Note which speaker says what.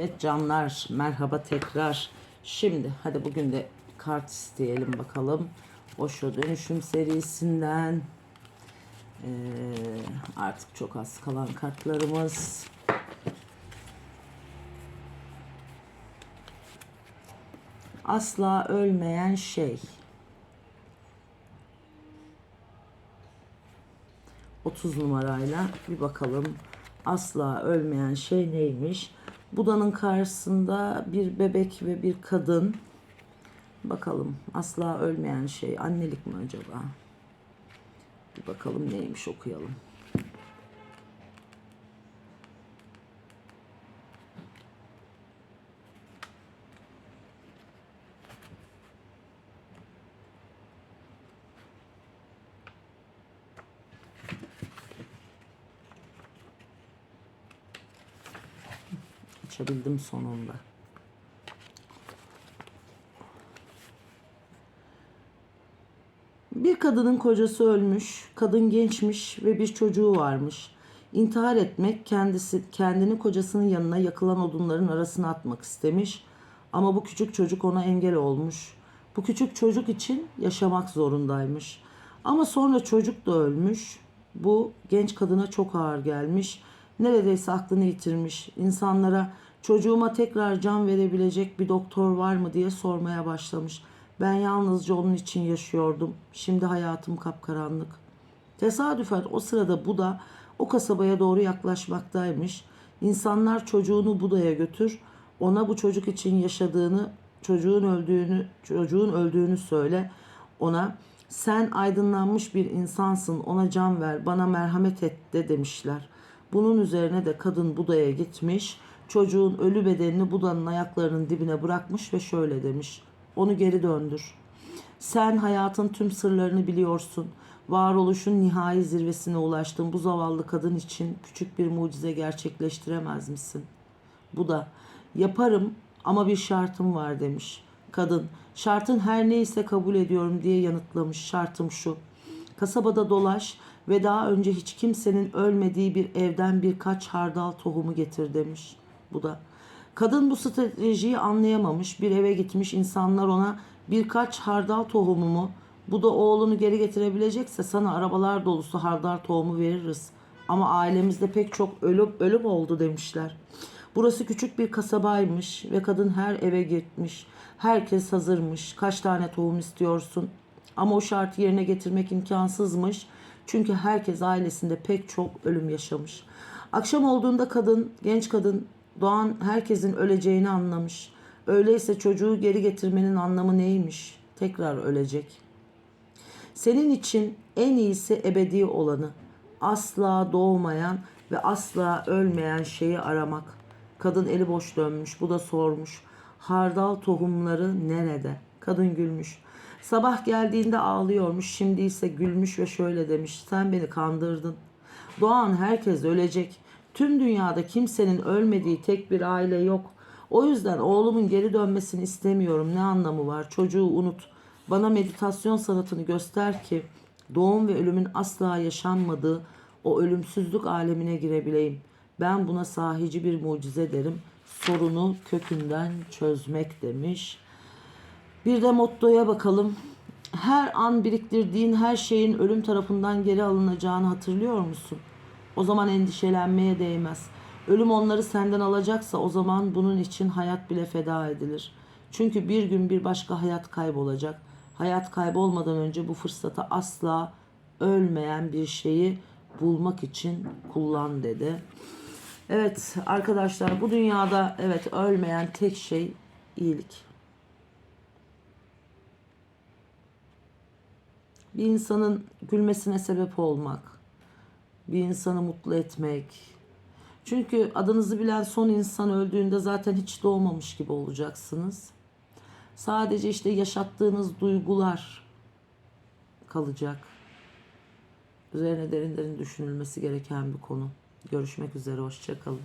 Speaker 1: Evet canlar merhaba tekrar. Şimdi hadi bugün de kart isteyelim bakalım. Osho dönüşüm serisinden. Ee, artık çok az kalan kartlarımız. Asla ölmeyen şey. 30 numarayla bir bakalım. Asla ölmeyen şey neymiş? Buda'nın karşısında bir bebek ve bir kadın. Bakalım asla ölmeyen şey annelik mi acaba? Bir bakalım neymiş okuyalım. Açabildim sonunda. Bir kadının kocası ölmüş, kadın gençmiş ve bir çocuğu varmış. İntihar etmek, kendisi kendini kocasının yanına yakılan odunların arasına atmak istemiş. Ama bu küçük çocuk ona engel olmuş. Bu küçük çocuk için yaşamak zorundaymış. Ama sonra çocuk da ölmüş. Bu genç kadına çok ağır gelmiş. Neredeyse aklını yitirmiş. İnsanlara çocuğuma tekrar can verebilecek bir doktor var mı diye sormaya başlamış. Ben yalnızca onun için yaşıyordum. Şimdi hayatım kapkaranlık. Tesadüfen o sırada Buda o kasabaya doğru yaklaşmaktaymış. İnsanlar çocuğunu Buda'ya götür, ona bu çocuk için yaşadığını, çocuğun öldüğünü, çocuğun öldüğünü söyle. Ona sen aydınlanmış bir insansın, ona can ver, bana merhamet et de demişler. Bunun üzerine de kadın Buda'ya gitmiş, çocuğun ölü bedenini Buda'nın ayaklarının dibine bırakmış ve şöyle demiş. Onu geri döndür. Sen hayatın tüm sırlarını biliyorsun. Varoluşun nihai zirvesine ulaştın. Bu zavallı kadın için küçük bir mucize gerçekleştiremez misin? Bu da yaparım ama bir şartım var demiş. Kadın şartın her neyse kabul ediyorum diye yanıtlamış. Şartım şu. Kasabada dolaş ve daha önce hiç kimsenin ölmediği bir evden birkaç hardal tohumu getir demiş. Bu da Kadın bu stratejiyi anlayamamış. Bir eve gitmiş. insanlar ona birkaç hardal tohumumu bu da oğlunu geri getirebilecekse sana arabalar dolusu hardal tohumu veririz. Ama ailemizde pek çok ölüm, ölüm oldu demişler. Burası küçük bir kasabaymış ve kadın her eve gitmiş. Herkes hazırmış. Kaç tane tohum istiyorsun? Ama o şartı yerine getirmek imkansızmış. Çünkü herkes ailesinde pek çok ölüm yaşamış. Akşam olduğunda kadın, genç kadın Doğan herkesin öleceğini anlamış. Öyleyse çocuğu geri getirmenin anlamı neymiş? Tekrar ölecek. Senin için en iyisi ebedi olanı, asla doğmayan ve asla ölmeyen şeyi aramak. Kadın eli boş dönmüş. Bu da sormuş. Hardal tohumları nerede? Kadın gülmüş. Sabah geldiğinde ağlıyormuş. Şimdi ise gülmüş ve şöyle demiş. Sen beni kandırdın. Doğan herkes ölecek. Tüm dünyada kimsenin ölmediği tek bir aile yok. O yüzden oğlumun geri dönmesini istemiyorum. Ne anlamı var? Çocuğu unut. Bana meditasyon sanatını göster ki doğum ve ölümün asla yaşanmadığı o ölümsüzlük alemine girebileyim. Ben buna sahici bir mucize derim. Sorunu kökünden çözmek demiş. Bir de mottoya bakalım. Her an biriktirdiğin her şeyin ölüm tarafından geri alınacağını hatırlıyor musun? O zaman endişelenmeye değmez. Ölüm onları senden alacaksa o zaman bunun için hayat bile feda edilir. Çünkü bir gün bir başka hayat kaybolacak. Hayat kaybolmadan önce bu fırsatı asla ölmeyen bir şeyi bulmak için kullan dedi. Evet arkadaşlar bu dünyada evet ölmeyen tek şey iyilik. Bir insanın gülmesine sebep olmak, bir insanı mutlu etmek. Çünkü adınızı bilen son insan öldüğünde zaten hiç doğmamış gibi olacaksınız. Sadece işte yaşattığınız duygular kalacak. Üzerine derin derin düşünülmesi gereken bir konu. Görüşmek üzere, hoşçakalın.